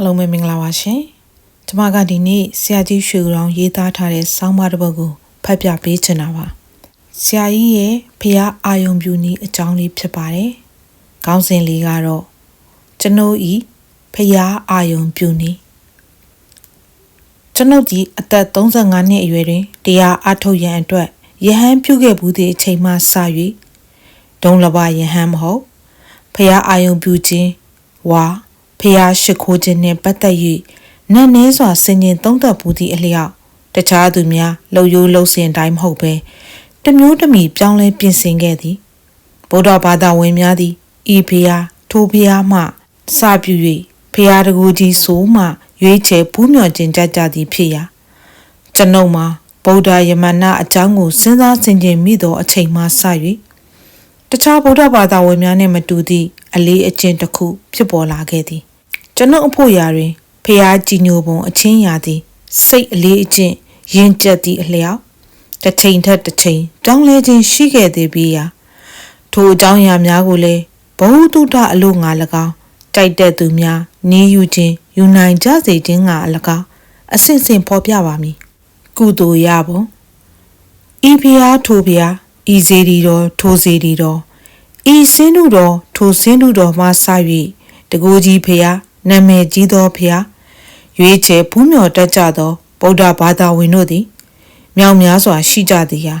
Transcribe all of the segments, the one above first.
အားလုံးပဲမင်္ဂလာပါရှင်။ကျွန်မကဒီနေ့ဆရာကြီးရွှေရောင်ရေးသားထားတဲ့ဆောင်းပါးတစ်ပုဒ်ကိုဖတ်ပြပေးချင်တာပါ။ဆရာကြီးရဲ့ဖះအာယုံပြူနီအကြောင်းလေးဖြစ်ပါတယ်။ခေါင်းစဉ်လေးကတော့ကျွန်ုပ်ဤဖះအာယုံပြူနီကျွန်ုပ်ဒီအသက်35နှစ်အရွယ်တွင်တရားအထုတ်ရန်အတွက်ယဟန်ပြုခဲ့ဘူးသည့်အချိန်မှစ၍ဒုံလဘယဟန်မဟုတ်ဖះအာယုံပြူခြင်းဝါ ဖះရှိခိုးခြင်းနှင့်ပတ်သက်၍နတ်နဲစွာဆင်ញင်သုံးသပ်ဘူးသည့်အလျောက်တခြားသူများလှုပ်ရိုးလှုပ်စင်တိုင်းမဟုတ်ပဲတမျိုးတမီပြောင်းလဲပြင်ဆင်ခဲ့သည်ဗုဒ္ဓဘာသာဝင်များသည်ဤဖះထိုဖះမှစပြု၍ဖះတကူကြီးဆိုမှရွေးချယ်ဖူးမြော်ခြင်းကြကြသည်ဖြစ်ရာကျွန်ုပ်မှာဗုဒ္ဓယမနာအကြောင်းကိုစဉ်းစားဆင်ခြင်မိသောအချိန်မှစ၍တခြားဗုဒ္ဓဘာသာဝင်များနှင့်မတူသည့်အလေးအကျင့်တစ်ခုဖြစ်ပေါ်လာခဲ့သည် ကျွန်ုပ်အဖို့ရာတွင်ဖျားကြည်ညိုပုံအချင်းရာသည်စိတ်အလေးအကျင့်ရင်ကျက်သည့်အလျောက်တစ်ချိန်ထက်တစ်ချိန်တောင်းလဲခြင်းရှိခဲ့သေးပြီးရာထိုအကြောင်းအရာများကိုလည်းဘ ഹു တုဒအလို့ငါ၎င်းတိုက်တဲ့သူများနေယူခြင်းယူနိုင်ကြစေခြင်းငါအလကားအဆင့်ဆင့်ဖော်ပြပါမည်ကုသိုလ်ရပုံဤဖျားထိုဖျားဤစေဒီတော်ထိုစေဒီတော်ဤစင်းတို့တော်ထိုစင်းတို့တော်မှစ၍တကူကြီးဖျား နာမည်ကြီးသောဖျားရွေးချယ်ဖူးမြော်တတ်ကြသောဗုဒ္ဓဘာသာဝင်တို့သည်မြောင်များစွာရှိကြသည်ဟာ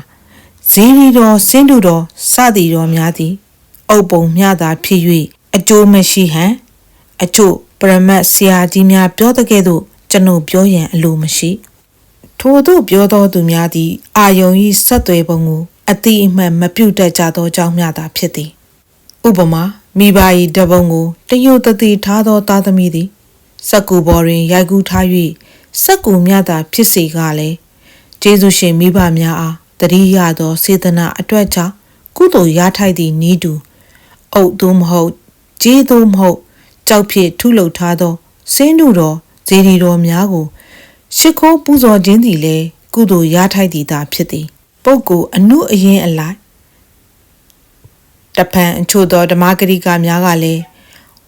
ဇေဒီတော်စင်းတို့တော်စသည်တော်များသည် အုပ်ပုံမျှသာဖြစ်၍အကျိုးမရှိဟန်အကျို့ပရမတ်ဆရာကြီးများပြောတဲ့ကဲ့သို့ကျွန်ုပ်ပြောရန်အလိုမရှိထို့သို့ပြောသောသူများသည် အာယုံ၏ဆက်သွယ်ပုံကိုအတိအမှန်မပြုတ်တတ်ကြသောကြောင့်မျှသာဖြစ်သည် ဥပမာ မိဘ၏တပုံကိုတယုတ်တတိထားသောသားသမီးသည်စက်ကူပေါ်တွင်ရိုက်ကူးထား၍စက်ကူမြတာဖြစ်စေကလည်းကျေးဇူးရှင်မိဘများအားတတိယသောစေတနာအတွက်ကြောင့်ကုသိုလ်ရထိုက်သည့်ဤသူအုပ်သို့မဟုတ်ကျေးသို့မဟုတ်ကြောက်ဖြစ်ထုလုပ်ထားသောစင်းတို့တော်ဇေဒီတော်များကိုရှ िख ိုးပူဇော်ခြင်းသည်လည်းကုသိုလ်ရထိုက်သည်သာဖြစ်သည်ပုဂ္ဂိုလ်အနုအရင်အလိုက် တဖန်အချို့သောဓမ္မဂရိကများကလည်း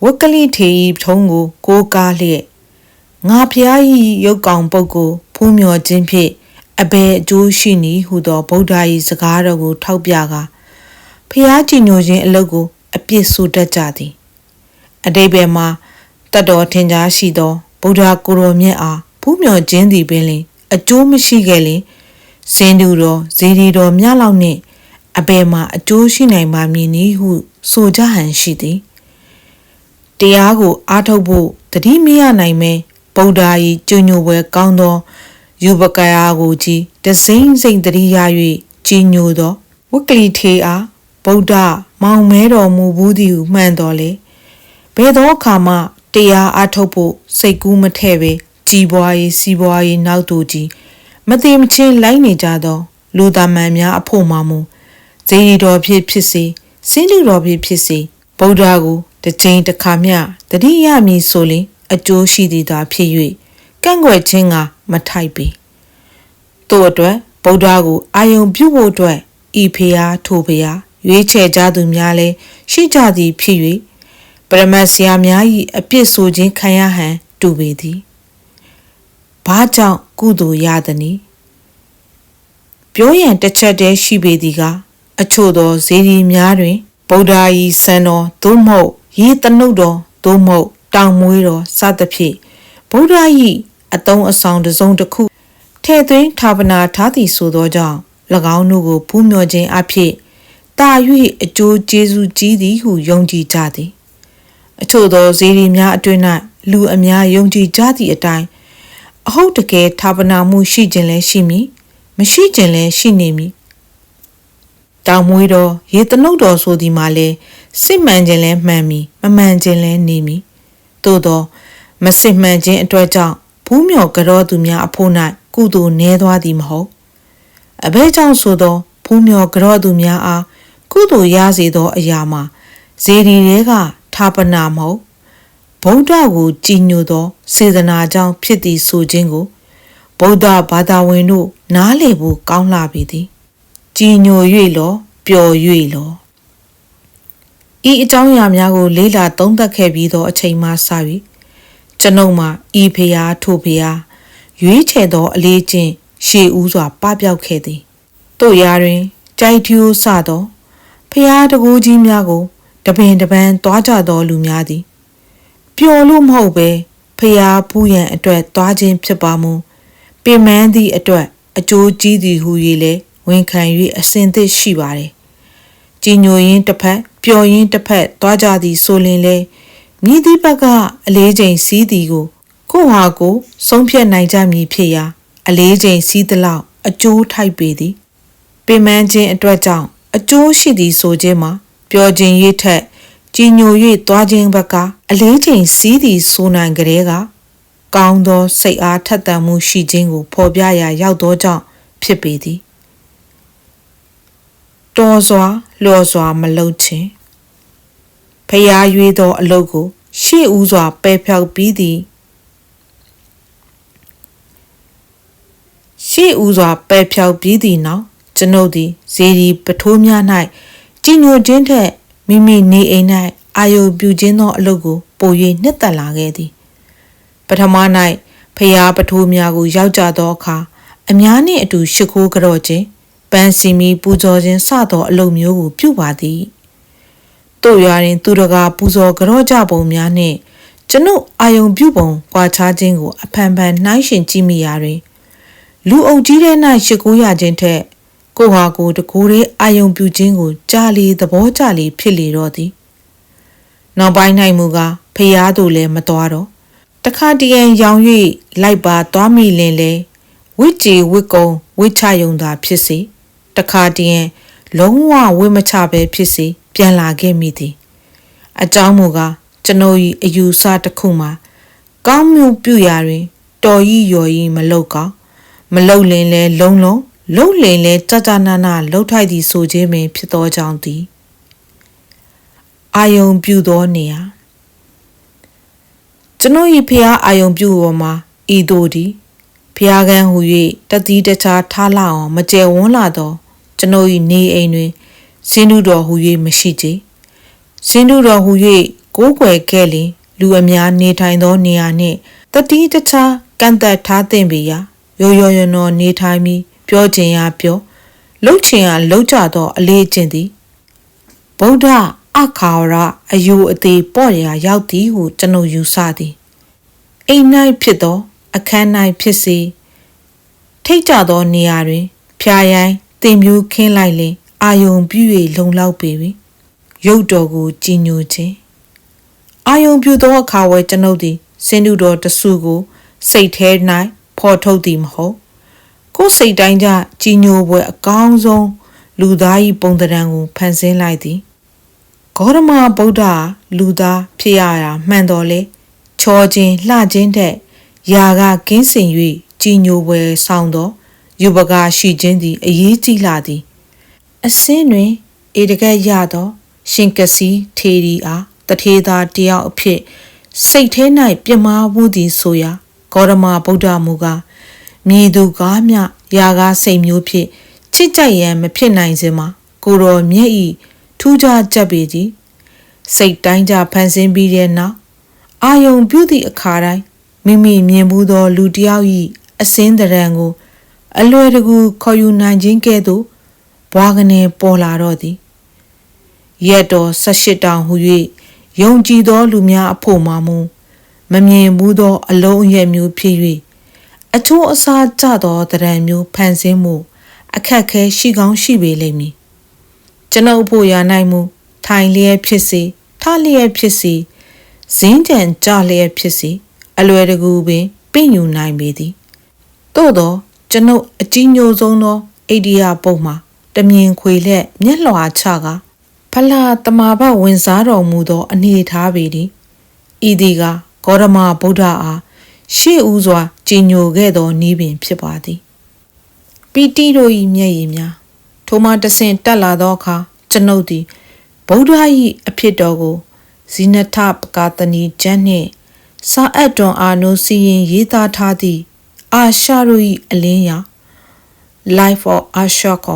ဝက်ကလိထေဤထုံးကိုကိုးကားလျက်ငါဖျားဤရုပ်ကောင်ပုဂ္ဂိုလ်ဖူးမြော်ခြင်းဖြင့်အဘယ်အကျိုးရှိနည်းဟုသောဗုဒ္ဓ၏စကားတော်ကို ထောက်ပြကာဖျားကြည်ညိုခြင်းအလုပ်ကို အပြစ်ဆိုတတ်ကြသည်အတိဘယ်မှာတတ်တော်ထင်ရှားရှိသောဗုဒ္ဓကိုယ်တော်မြတ်အားဖူးမြော်ခြင်းသည်ပင်လင်အကျိုးမရှိခဲ့လင်စင်တူတော်ဇေဒီတော်မြတ်လောက်နှင့် အဘယ်မှာအကျိုးရှိနိုင်ပါမည်နည်းဟု ဆိုကြဟန်ရှိသည်တရားကိုအားထုတ်ဖို့တတိမရနိုင်မဲဗုဒ္ဓ၏ကျွညိုပွဲကောင်းသောယူပကရာကိုကြည်တစိမ့်စိမ့်တတိရ၍ကြီးညိုသောဝက္ကလိထေအားဗုဒ္ဓမောင်မဲတော်မူဘူးသည်ဟုမှန်တော်လေဘယ်သောအခါမှတရားအားထုတ်ဖို့စိတ်ကူးမထဲ့ပဲကြီးပွားရေးစီးပွားရေးနောက်တူကြီးမသိမချင်းလိုက်နေကြသောလူသားမှန်များအဖို့မှမူ ဇေဒီတော်ဖြစ်ဖြစ်စေစင်းလူတော်ဖြစ်ဖြစ်စေဗုဒ္ဓကိုတစ်ချိန်တစ်ခါမျှတတိယမည်ဆိုရင်အကျိုးရှိသည်သာဖြစ်၍ကန့်ကွက်ခြင်းကမထိုက်ပေတို့အတွက်ဗုဒ္ဓကိုအာယုံပြုဖို့အတွက်ဤဖေအားထိုဖေအားရွေးချယ်ကြသူများလည်းရှိကြသည်ဖြစ်၍ပရမတ်ဆရာများ၏အပြစ်ဆိုခြင်းခံရဟန်တူပေသည်ဘာကြောင့်ကုသိုလ်ရသည်နည်းပြောရန်တစ်ချက်တည်းရှိပေသည်က အချို့သောဇေဒီများတွင်ဗုဒ္ဓ၏စံတော်သို့မဟုတ်ရေတနုတ်တော်သို့မဟုတ်တောင်မွေးတော်စသဖြင့်ဗုဒ္ဓ၏အတုံးအဆောင်တစ်စုံတစ်ခုထဲ့သွင်းဌာပနာထားသည်ဆိုသောကြောင့်၎င်းတို့ကိုဖူးမြော်ခြင်းအဖြစ်တာ၍အကျိုးကျေးဇူးကြီးသည်ဟုယုံကြည်ကြသည်အချို့သောဇေဒီများအတွင်း၌လူအများယုံကြည်ကြသည့်အတိုင်းအဟုတ်တကယ်ဌာပနာမှုရှိခြင်းလည်းရှိမည်မရှိခြင်းလည်းရှိနေမည် တောင်မွေးတော်ရေတနုတ်တော်ဆိုဒီမှာလဲစစ်မှန်ခြင်းလဲမှန်မီမမှန်ခြင်းလဲနေမီသို့တော့မစစ်မှန်ခြင်းအတွက်ကြောင့်ဘူးမြော်ကြောသူများအဖို့၌ကုသိုလ်နည်းသွားသည်မဟုတ်အဘဲကြောင့်ဆိုသောဘူးမြော်ကြောသူများအားကုသိုလ်ရစေသောအရာမှာဇေဒီတွေကဌာပနာမဟုတ်ဗုဒ္ဓကိုကြည်ညိုသော စေတနာကြောင့်ဖြစ်သည်ဆိုခြင်းကိုဗုဒ္ဓဘာသာဝင်တို့နားလည်ဖို့ကောင်းလာပြီသည် ကြည်ညို၍လောပျော်၍လောဤအကြောင်းအရာများကို လေးလာသုံးသပ်ခဲ့ပြီးသောအချိန်မှစ၍ကျွန်ုပ်မှာဤဖျားထိုဖျားရွေးချယ်သောအလေးချင်းရှေးဦးစွာပပျောက်ခဲ့သည်တို့ရာတွင်ကြိုက်ထူးစသောဖျားတကူကြီးများကို တပင်တပန်းသွားကြသောလူများသည်ပျော်လို့မဟုတ်ပဲဖျားဖူးရန်အတွက်သွားခြင်းဖြစ်ပါမူပင်မန်းသည့်အတွက်အကျိုးကြီးသည်ဟု၍လည်း ဝန်ခံ၍အစဉ်သစ်ရှိပါသည်ကြည်ညိုရင်းတစ်ဖက်ပျော်ရင်းတစ်ဖက်သွားကြသည်ဆိုလင်လေမြည်သည့်ဘက်ကအလေးချိန်စီးသည်ကိုကိုဟာကိုဆုံးဖြတ်နိုင်ကြမည်ဖြစ်ရာ အလေးချိန်စီးသလောက်အကျိုးထိုက်ပေသည်ပင်မန်းခြင်းအတွက်ကြောင့်အကျိုးရှိသည်ဆိုခြင်းမှာပျော်ခြင်းရထက်ကြည်ညို၍သွားခြင်းဘက်ကအလေးချိန်စီးသည်ဆိုနိုင်ကြတဲ့ကကောင်းသောစိတ်အားထက်သန်မှုရှိခြင်းကိုဖော်ပြရာရောက်သောကြောင့်ဖြစ်ပေသည် တော်စွာလျော်စွာမလုပ်ခြင်းဖျားရွေးသောအလုပ်ကို ရှေ့ဦးစွာပယ်ဖြောက်ပြီးသည်ရှေ့ဦးစွာပယ်ဖြောက်ပြီးသည့်နောက်ကျွန်ုပ်သည်ဇေဒီပထိုးများ၌ကြည်ညိုခြင်းထက်မိမိနေအိမ်၌အာယုပြုခြင်းသောအလုပ်ကိုပို၍နှစ်သက်လာခဲ့သည် ပထမ၌ဖျားပထိုးများကိုရောက်ကြသောအခါအများနှင့်အတူရှ िख ိုးကြော့ခြင်း ပန်းစီမီပူဇော်ခြင်းစသောအလုပ်မျိုးကိုပြုပါသည်တို့ရွာတွင် သူတကာပူဇော်ကြော့ကြပုံများနှင့်ကျွန်ုပ်အာယုံပြုပုံကွာခြားခြင်းကိုအဖန်ဖန်နှိုင်းရှင်ကြည့်မိရာတွင်လူအုပ်ကြီးတဲ့၌ရှ िख ိုးရခြင်းထက် ကိုဟာကိုတကိုယ်ရေးအာယုံပြုခြင်းကိုကြားလေသဘောကြလေဖြစ်လေတော့သည်နောက်ပိုင်း၌မူကားဖျားသူလည်းမတော်တော့တခါတရံရောင်၍လိုက်ပါသွားမိလင်လေဝိကြည်ဝိကုံဝိချယုံသာဖြစ်စေ တခါတရံလုံးဝဝိမချပဲဖြစ်စေပြန်လာခဲ့မိသည်အကြောင်းမူကားကျွန်ုပ်၏အယူဆတစ်ခုမှာကောင်းမှုပြုရာတွင် တော်ဤရော်ဤမလောက်ကောင်းမလောက်လင်လဲလုံးလုံးလှုပ်လင်လဲကြကြနာနာလှုပ်ထိုက်သည်ဆိုခြင်းပင်ဖြစ်သောကြောင့်သည်အာယုံပြုသောနေရာကျွန်ုပ်၏ဖျားအာယုံပြုပေါ်မှာဤတို့သည်ဖျားကန်းဟူ၍တတိတခြားထားလာအောင်မကျယ်ဝန်းလာသော ကျွန်ုပ်၏နေအိမ်တွင်စင်းတူတော်ဟူ၍မရှိကြစင်းတူတော်ဟူ၍ကိုးကွယ်ခဲ့လျင်လူအများနေထိုင်သောနေရာနှင့်တတိတခြားကန့်သက်ထားသင့်ပေရာရောရောရနောနေထိုင်ပြီးပြောခြင်းရာပြောလှုပ်ခြင်းရာလှုပ်ကြသောအလေးကျင့်သည်ဗုဒ္ဓအခါရအယူအသေးပေါ့ရာရောက်သည်ဟုကျွန်ုပ်ယူဆသည်အိမ်၌ဖြစ်သောအခန်း၌ဖြစ်စေထိတ်ကြသောနေရာတွင်ဖျားရိုင်း တင်ပြူးခင်းလိုက်လင်အာယုံပြည့်၍လုံလောက်ပေပြီရုပ်တော်ကိုကြည်ညိုခြင်းအာယုံပြူသောအခါဝဲကျွန်ုပ်သည်စင်တူတော်တဆူကို စိတ်ထဲ၌ဖော်ထုတ်သည်မဟုတ်ကိုယ်စိတ်တိုင်းကြကြည်ညိုပွဲအကောင်းဆုံးလူသား၏ပုံသဏ္ဍာန်ကိုဖန်ဆင်းလိုက်သည်ဂေါရမဗုဒ္ဓလူသားဖြစ်ရတာမှန်တော်လေချောခြင်းလှခြင်းတဲ့ယာကကင်းစင်၍ကြည်ညိုပွဲဆောင်သော ယူပကာရှိခြင်းသည်အရေးကြီးလာသည်အစင်းတွင်ဧတကက်ရသော ရှင်ကစီထေရီအားတထေသာတယောက်အဖြစ် စိတ်ထဲ၌ပြမာမှုသည်ဆိုရာဂေါရမဗုဒ္ဓမူကားမြည်သူကားမြရာကားစိတ်မျိုးဖြင့်ချစ်ကြိုက်ရန်မဖြစ်နိုင်စေမှာကိုတော်မြတ်ဤထူးခြားချက်ပေသည်စိတ်တိုင်းကြဖန်ဆင်းပြီးတဲ့နောက်အာယုံပြုသည့်အခါတိုင်းမိမိမြင်မှုသော လူတစ်ယောက်၏အစင်းတရံကို အလွယ်တကူခေါ်ယူနိုင်ခြင်းကဲ့သို့ဘွားကနေပေါ်လာတော့သည်ရက်တော်၁၈တောင်ဟု၍ယုံကြည်သောလူများအဖို့မှမူမမြင်ဘူးသော အလုံးအရက်မျိုးဖြစ်၍အချိုးအစားကျသောတရံမျိုးဖန်ဆင်းမှုအခက်ခဲရှိကောင်းရှိပေလိမ့်မည်ကျွန်ုပ်ဖို့ရနိုင်မှုထိုင်လျက်ဖြစ်စေထလျက်ဖြစ်စေဇင်းကြံကြလျက်ဖြစ်စေအလွယ်တကူပင်ပြင့်ယူနိုင်ပေသည်သို့သော ကျွန်ုပ်အကြီးညိုဆုံးသောအိဒီယာပုံမှာတမြင်ခွေလက်မျက်လွှာချကဖလာတမာဘဝင်စားတော်မူသော အနေထားပေသည်ဤသည်ကဂေါရမဗုဒ္ဓအားရှေ့ဦးစွာကြည်ညိုခဲ့သောနီးပင်ဖြစ်ပါသည်ပီတိတို့၏မျက်ရည်များထိုမှတဆင့်တက်လာသောအခါကျွန်ုပ်သည်ဗုဒ္ဓ၏အဖြစ်တော်ကိုဇိနထပကာတနီကျမ်းနှင့်စာအပ်တွန်အာနိုစီရင်ရေးသားထားသည့် အာရှတို့၏အလင်းရာ Life of Ashok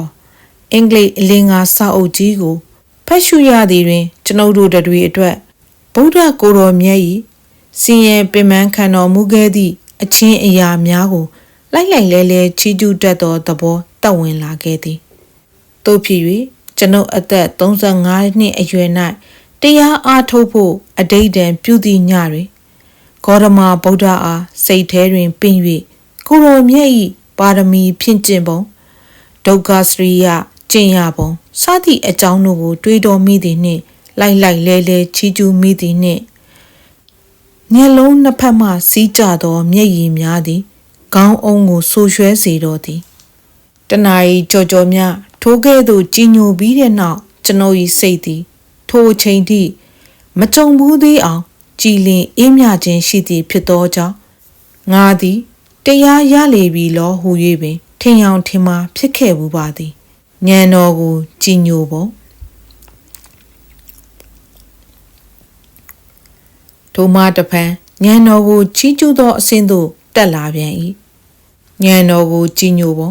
အင်္ဂလိပ်အလင်းငါစာအုပ်ကြီးကိုဖတ်ရှုရသည်တွင် ကျွန်ုပ်တို့တွေအတွက်ဗုဒ္ဓကိုယ်တော်မြတ်၏စင်ရဲ့ပင်မခံတော်မူခဲ့သည့်အချင်းအရာများကိုလိုက်လိုက်လဲလဲချီးကျူးတတ်သောသဘောတက်ဝင်လာခဲ့သည်တို့ဖြစ်၍ကျွန်ုပ်အသက်35နှစ်အရွယ်၌တရားအားထုတ်ဖို့အတိတ်တံပြုသည့်ညတွင်ဂေါရမဗုဒ္ဓအားစိတ်ထဲတွင်ပင်၍ ကိုရောမြတ်၏ပါရမီဖြင့်ကျင့်ပုံဒုက္ခစရိယကျင့်ရပုံစသည့်အကြောင်းတို့ကို တွေးတော်မိသည်နှင့် လိုက်လိုက်လဲလဲချီးကျူးမိသည်နှင့်မျက်လုံးနှစ်ဖက်မှစီးကြသောမျက်ရည်များသည်ခေါင်းအုံးကိုဆူရွှဲစေတော်သည်တနာ ਈ ကြော်ကြော်များထိုးကဲ့သို့ကြည်ညိုပြီးတဲ့နောက်ကျွန်ုပ်၏စိတ်သည် ထိုအချိန်ထိမကြုံဘူးသေးအောင် ကြည်လင်အေးမြခြင်းရှိသည်ဖြစ်သောကြောင့်ငါသည် တရားရလေပြီလောဟူ၍ပင် ထင်ယောင်ထင်မှာဖြစ်ခဲ့ဘူးပါသည်ဉာဏ်တော်ကိုကြည်ညိုပုံထိုမှတဖန်ဉာဏ်တော်ကိုချီးကျူးသောအဆင့်သို့တက်လာပြန်၏ဉာဏ်တော်ကိုကြည်ညိုပုံ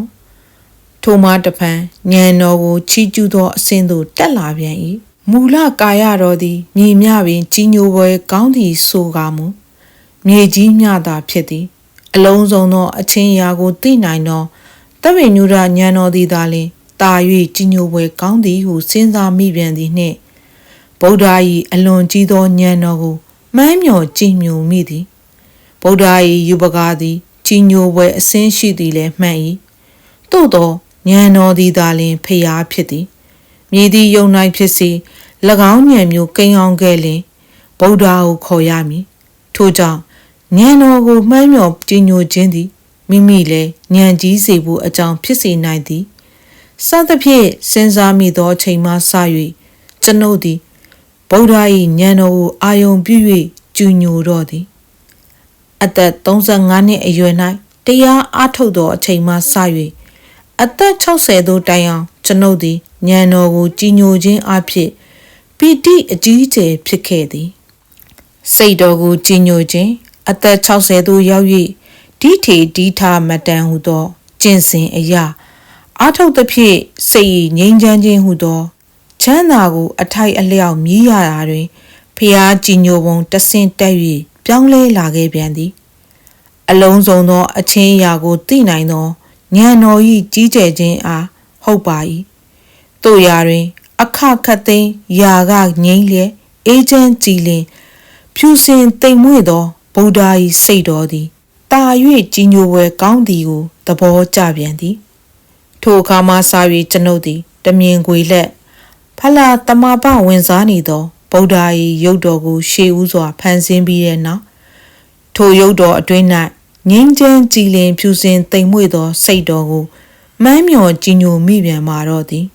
ထိုမှတဖန်ဉာဏ်တော်ကိုချီးကျူးသောအဆင့်သို့တက်လာပြန်၏မူလကာယတော်သည်မြေမြပင်ကြီးညိုပွဲကောင်းသည်ဆိုကာမူမြေကြီးမြတာဖြစ်သည် အလုံးစုံသောအချင်းရာကိုသိနိုင်သောတပည့်ညုရဉာဏ်တော်သည်သာလျှင်တာ၍ကြီးညိုပွဲကောင်းသည်ဟုစဉ်းစားမိပြန်သည်နှင့်ဗုဒ္ဓ၏အလွန်ကြီးသောဉာဏ်တော်ကိုမှန်းမြော်ကြည်ညိုမိသည်ဗုဒ္ဓ၏ယူပကားသည်ကြီးညိုပွဲအစင်းရှိသည်လည်းမှန်၏သို့သောဉာဏ်တော်သည်သာလျှင်ဖျားဖြစ်သည်မြည်သည့်ယုံနိုင်ဖြစ်စေ၎င်းဉာဏ်မျိုးကိန်းအောင်ခဲ့လင်ဗုဒ္ဓကိုခေါ်ရမည်ထို့ကြောင့် ဉာဏ်တော်ကိုမှန်းမြော်ကြည်ညိုခြင်းသည်မိမိလည်းဉာဏ်ကြီးစေဖို့အကြောင်းဖြစ်စေနိုင်သည်စသဖြင့်စဉ်းစားမိသောအချိန်မှစ၍ကျွန်ုပ်သည်ဗုဒ္ဓ၏ဉာဏ်တော်ကိုအာယုံပြု၍ကျူညိုတော့သည်အသက်35နှစ်အရွယ်၌တရားအားထုတ်သောအချိန်မှစ၍အသက်60သို့တိုင်အောင်ကျွန်ုပ်သည်ဉာဏ်တော်ကိုကြည်ညိုခြင်းအဖြစ်ပီတိအကြီးအကျယ်ဖြစ်ခဲ့သည်စိတ်တော်ကိုကြည်ညိုခြင်း အသက်60သို့ရောက်၍ဒီထေဒီထာမတန်ဟုသောကျင့်စဉ်အရာအာထုတ်သဖြင့်စိတ်ငြိမ်းချမ်းခြင်းဟုသောချမ်းသာကို အထိုက်အလျောက်မြည်ရတာတွင်ဖျားကြည်ညိုပုံတဆင့်တက်၍ပြောင်းလဲလာခဲ့ပြန်သည် အလုံးစုံသော အချင်းအရာကိုသိနိုင်သောဉာဏ်တော်၏ကြီးကျယ်ခြင်းအားဟုတ်ပါ၏တို့ရာတွင် အခခတ်သိမ်းယာကငိမ့်လျက်အေးချမ်းကြည်လင်ဖြူစင်တိမ်မွေ့သော ဗုဒ္ဓ၏စိတ်တော်သည်တာ၍ကြီးညိုပွဲကောင်းသည်ကိုသဘောကျပြန်သည် ထိုအခါမှစ၍ကျွန်ုပ်သည်တမြင်ခွေလက်ဖလာတမပဝင်စားနေသောဗုဒ္ဓ၏ရုပ်တော်ကို ရှေးဥစွာဖန်ဆင်းပြီးတဲ့နောက်ထိုရုပ်တော်အတွင်း၌ငင်းချမ်းကြည်လင်ဖြူစင်တိမ်မွေ့သောစိတ်တော်ကိုမှန်းမြော်ကြည်ညိုမိပြန်မာတော့သည်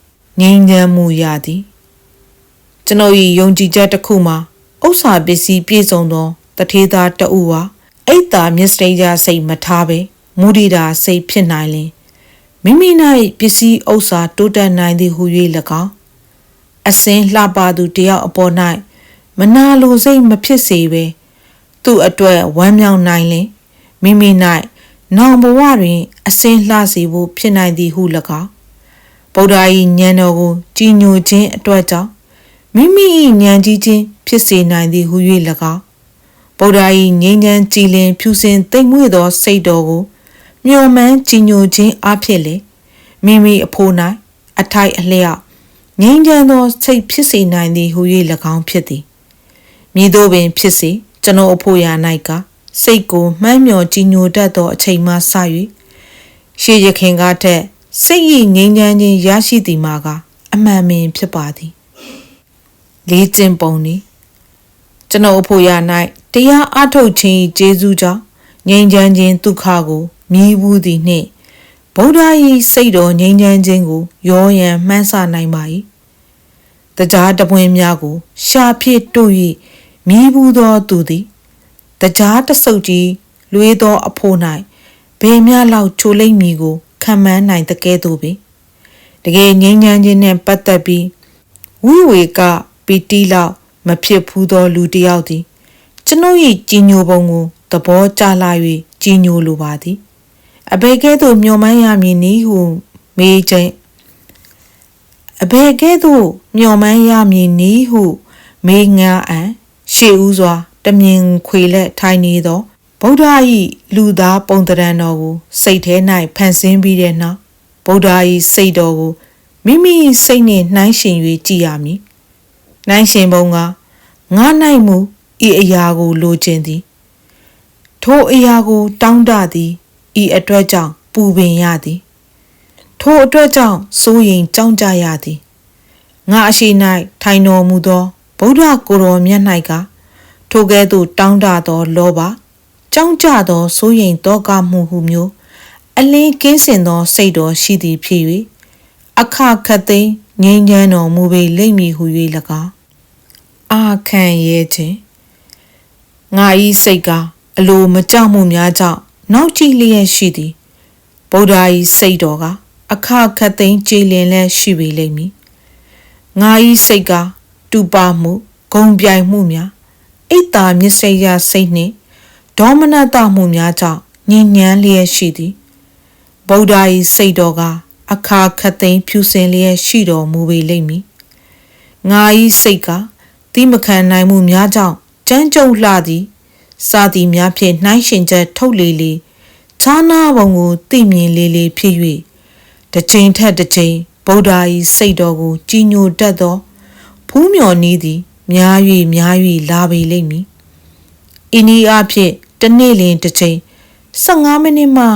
ငင်းချမ်းမှုရသည်ကျွန်ုပ်၏ယုံကြည်ချက်တစ်ခုမှာဥစ္စာပစ္စည်းပြည့်စုံသော တထေသားတဦးဟာအိတ်တာမျက်စိကြစိတ်မထားပဲမူဒီတာစိတ်ဖြစ်နိုင်လင်မိမိ၌ပစ္စည်းဥစ္စာတိုးတက်နိုင်သည်ဟု၍၎င်းအစင်းလှပသူတယောက်အပေါ်၌မနာလိုစိတ်မဖြစ်စေပဲသူ့အတွက်ဝမ်းမြောက်နိုင်လင်မိမိ၌နောင်ဘဝတွင် အစင်းလှစေဖို့ဖြစ်နိုင်သည်ဟု၎င်းဗုဒ္ဓ၏ဉာဏ်တော်ကိုကြည်ညိုခြင်းအတွက်ကြောင့်မိမိ၏ဉာဏ်ကြီးခြင်းဖြစ်စေနိုင်သည်ဟု၍၎င်း ဗုဒ္ဓ၏ငြိမ်းချမ်းကြည်လင်ဖြူစင်သိမ်မွေ့သော စိတ်တော်ကိုမျှော်မှန်းကြည်ညိုခြင်းအဖြစ်လေမိမိအဖို့၌အထိုက်အလျောက်ငြိမ်းချမ်းသောစိတ်ဖြစ်စေနိုင်သည်ဟု၍၎င်းဖြစ်သည်မိတို့ပင်ဖြစ်စေကျွန်ုပ်အဖို့ရာ၌ကစိတ်ကိုမှန်းမျှော်ကြည်ညိုတတ်သောအချိန်မှစ၍ရှေးရခင်ကားထက်စိတ်၏ငြိမ်းချမ်းခြင်းရရှိသည်မှာကအမှန်ပင်ဖြစ်ပါသည်လေးကျင့်ပုံသည်ကျွန်ုပ်အဖို့ရာ၌ တရားအထုတ်ခြင်းကျေးဇူးကြောင့်ငြိမ်းချမ်းခြင်းဒုက္ခကိုမြည်ဘူးသည်နှင့်ဗုဒ္ဓ၏စိတ်တော်ငြိမ်းချမ်းခြင်းကိုရောရန်မှန်းဆနိုင်ပါ၏တရားတပွင့်များကို ရှာဖြစ်တို့၍မြည်ဘူးသောသူသည်တရားတဆုပ်ကြီးလွေးသောအဖို့၌ဘယ်များလောက်ချိုလိမ့်မည်ကိုခံမှန်းနိုင်တကဲ့သို့ပင်တကယ်ငြိမ်းချမ်းခြင်းနှင့်ပတ်သက်ပြီးဝိဝေကပီတိလောက်မဖြစ်ဘူးသောလူတစ်ယောက်သည် ကျွန်ုပ်၏ကြီးညိုပုံကိုသဘောကျလာ၍ကြီးညိုလိုပါသည်အဘယ်ကဲ့သို့မျောမှန်းရမည်နည်းဟုမေးခြင်းအဘယ်ကဲ့သို့မျောမှန်းရမည်နည်းဟုမေးငါအံရှေ့ဦးစွာတမြင်ခွေလက်ထိုင်နေသောဗုဒ္ဓ၏လူသားပုံတရံတော်ကိုစိတ်ထဲ၌ဖန်ဆင်းပြီးတဲ့နောက်ဗုဒ္ဓ၏စိတ်တော်ကိုမိမိစိတ်နှင့်နှိုင်းယှဉ်၍ကြည်ရမည်နှိုင်းယှဉ်ပုံကငါ၌မူ ဤအရာကိုလိုချင်သည်ထိုအရာကို တောင်းတသည်ဤအတွက်ကြောင့်ပူပင်ရသည်ထိုအတွက်ကြောင့်စိုးရင်ကြောက်ကြရသည်ငါအရှိ၌ထိုင်တော်မူသောဗုဒ္ဓကိုယ်တော်မြတ်၌ကထိုကဲ့သို့တောင်းတသောလောဘကြောက်ကြသောစိုးရင်တောကမှုဟုမျိုး အလင်းကင်းစင်သော စိတ်တော်ရှိသည်ဖြစ်၍အခခတ်သိမ်းငြိမ်းချမ်းတော်မူပေလိမ့်မည်ဟု၍၎င်းအာခံရဲ့ခြင်း ငါဤစိတ်ကအလိုမကြောက်မှုများကြောင့်နောက်ကြည့်လျက်ရှိသည်ဗုဒ္ဓဤစိတ်တော်ကအခခတ်သိမ်းကြည်လင်လဲရှိပေလိမ့်မည်ငါဤစိတ်ကတူပါမှုဂုံပြိုင်မှုများအိတ်တာမြစိရစိတ်နှင့်ဒေါမနတမှုများကြောင့်ညဉ့်ညမ်းလျက်ရှိသည်ဗုဒ္ဓ၏စိတ်တော်ကအခါခတ်သိမ်းဖြူစင်လျက်ရှိတော်မူပေလိမ့်မည်ငါ၏စိတ်ကတိမခံနိုင်မှုများကြောင့် ကြမ်းကြုတ်လှသည်စာသည်များဖြင့်နှိုင်းရှင်ချက်ထုတ်လေလေဈာနာဘုံကိုသိမြင်လေလေဖြစ်၍တစ်ချိန်ထက်တစ်ချိန်ဗုဒ္ဓ၏စိတ်တော်ကိုကြီးညိုတတ်သောဖူးမြော်နည်းသည်များ၍များ၍လာပေလိမ့်မည်။ဤနည်းအားဖြင့်တစ်နေ့လင်တစ်ချိန်15မိနစ်မှ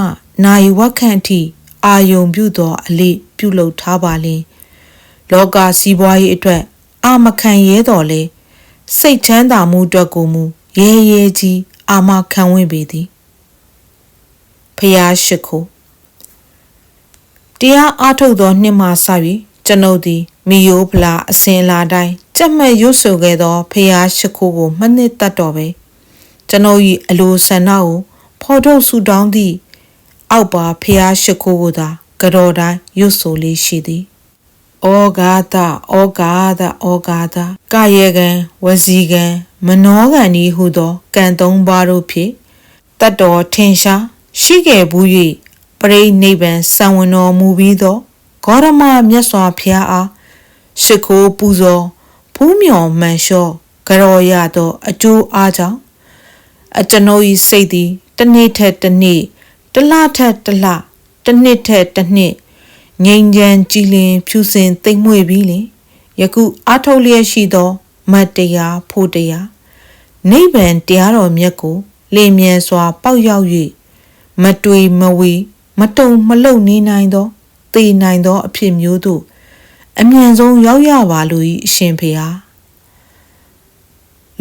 နိုင်ဝက်ခန့်အထိအာယုံပြုသောအလေးပြုလုပ်ထားပါလင်လောကစီးပွားရေးအတွက်အာမခံရဲတော်လေ စိတ်ချမ်းသာမှုအတွက်ကိုမူရဲရဲကြီးအာမခံဝင်ပေသည်ဖျားရှိခိုးတရားအားထုတ်သောနှစ်မှစ၍ကျွန်ုပ်သည်မီယိုဖလာအစင်လာတိုင်းကြက်မှတ်ရွတ်ဆိုခဲ့သောဖျားရှိခိုးကိုမနစ်တတ်တော်ပဲကျွန်ုပ်၏အလိုဆန္ဒကိုဖော်ထုတ်ဆူတောင်းသည့်အောက်ပါဖျားရှိခိုးကိုသာကြော်တိုင်းရွတ်ဆိုလေးရှိသည် ဩဃာတဩဃာတဩဃာတကာယေကံဝစီကံမနောကံဤဟုသောကံသုံးပါးတို့ဖြင့်တတ်တော်ထင်ရှားရှိခဲ့ဘူး၍ပရိနိဗ္ဗာန်စံဝင်တော်မူပြီးသောဂေါရမမြတ်စွာဘုရားအားရှ िख ိုးပူဇော်ဖူးမြော်မှန်လျှော့ကြော်ရသောအကျိုးအားကြောင့်အကျွန်ုပ်၏စိတ်သည်တစ်နေ့ထက်တစ်နေ့တစ်လထက်တစ်လတစ်နှစ်ထက်တစ်နှစ် ငြိမ်ချမ်းကြည်လင် ဖြူစင်သိမ့်မွေ့ပြီးလေယခုအားထုတ်လျက်ရှိသော မတ်တရားဖို့တရားနိဗ္ဗာန်တရားတော်မြတ်ကိုလင်းမြန်စွာ ပေါက်ရောက်၍မတွေ့မဝေမတုံမလုံနေနိုင်သောသိနိုင်သော အဖြစ်မျိုးတို့အမြန်ဆုံးရောက်ရပါလို့ဤအရှင်ဖေဟာ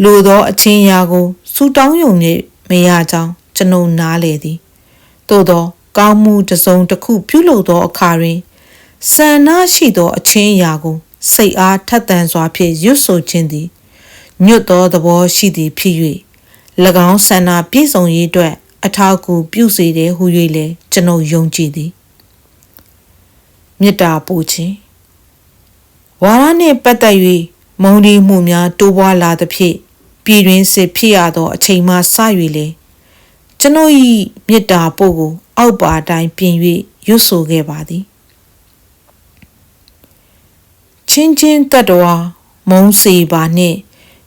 လိုသောအချင်းရာကိုစူတောင်းယုံနှင့်မရကြောင်းကျွန်ုပ်နားလေသည် သို့သော ကောင်းမှုတစ်စုံတစ်ခုပြုလုပ်သောအခါတွင်စံနာရှိသောအချင်းအရာကိုစိတ်အားထက်သန်စွာဖြင့်ရွတ်ဆိုခြင်းသည်ညွတ်သောသဘောရှိသည်ဖြစ်၍၎င်းဆန္ဒပြည့်စုံရေးအတွက်အထောက်အကူပြုစေတယ်ဟု၍လည်းကျွန်ုပ်ယုံကြည်သည်မေတ္တာပို့ခြင်းဝါရနှင့်ပတ်သက်၍မုံဒီမှုများတိုးပွားလာသဖြင့်ပြည်တွင်းစစ်ဖြစ်ရသောအချိန်မှစ၍လေ ကျွန်ုပ်၏မေတ္တာပို့ကို အောက်ပါအတိုင်းပြင်၍ရွတ်ဆိုခဲ့ပါသည်ချင်းချင်းတတ္တဝါမုံစေပါနှင့်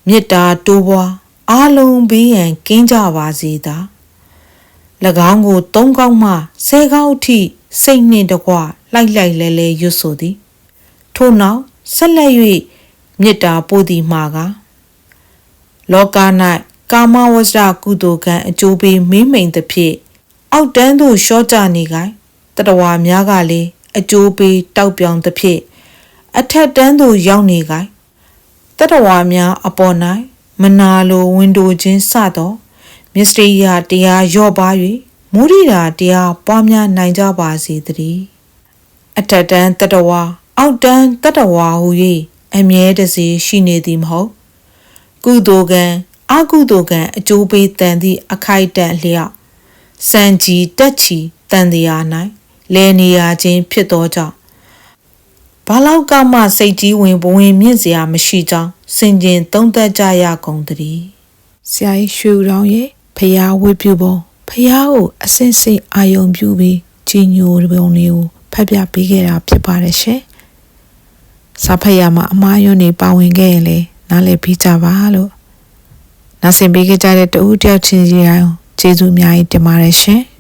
မေတ္တာတိုးပွားအားလုံးဘေးရန်ကင်းကြပါစေသာ၎င်းကိုသုံးကောင်းမှဆဲကောင်းအထိစိတ်နှင့်တကွလိုက်လိုက်လဲလဲရွတ်ဆိုသည်ထို့နောက်ဆက်လက်၍မေတ္တာပို့သည်မှာကလောက၌ ကာမဝဇ္ဇကုသိုလ်ကံအကျိုးပေးမိမ့်မိန်သဖြင့်အောက်တန်းသို့ရှော့ကြနေကြတတဝါများကလည်းအကျိုးပေးတောက်ပြောင်သဖြင့်အထက်တန်းသို့ရောက်နေကြတတဝါများအပေါ်၌မနာလိုဝင်တိုခြင်းစသောမစ္စရိယတရားရော့ပါ၍မုရိဒာတရားပွားများနိုင်ကြပါစေတည်းအထက်တန်းတတဝါအောက်တန်းတတဝါဟူ၍အမြဲတစေရှိနေသည်မဟုတ် ကုသိုလ်ကံ အကုသိုလ်ကံအကျိုးပေးတန်သည့်အခိုက်တန့်လျောက်စံကြီးတက်ချီတန်တရား၌လဲနေရခြင်းဖြစ်သောကြောင့်ဘာလောက်ကမှစိတ်ကြီးဝင်ဘဝင်မြင့်စရာမရှိကြောင်းစင်ကျင်သုံးသပ်ကြရကုန်တည်းဆရာကြီးရွှေဦးတော်ရဲ့ဖျားဝိပြုပုံဖျားကိုအစင်စိတ်အာယုံပြုပြီးကြီးညိုပုံလေးကိုဖတ်ပြပေးခဲ့တာဖြစ်ပါတယ်ရှင်စာဖတ်ရမှာအမားယွန်းနေပါဝင်ခဲ့ရင်လေနားလည်ပြီးကြပါလို့ နားဆင်ပေးကြတဲ့တဦးတယောက်ချင်းစီတိုင်းကျေးဇူးအများကြီးတင်ပါတယ်ရှင်။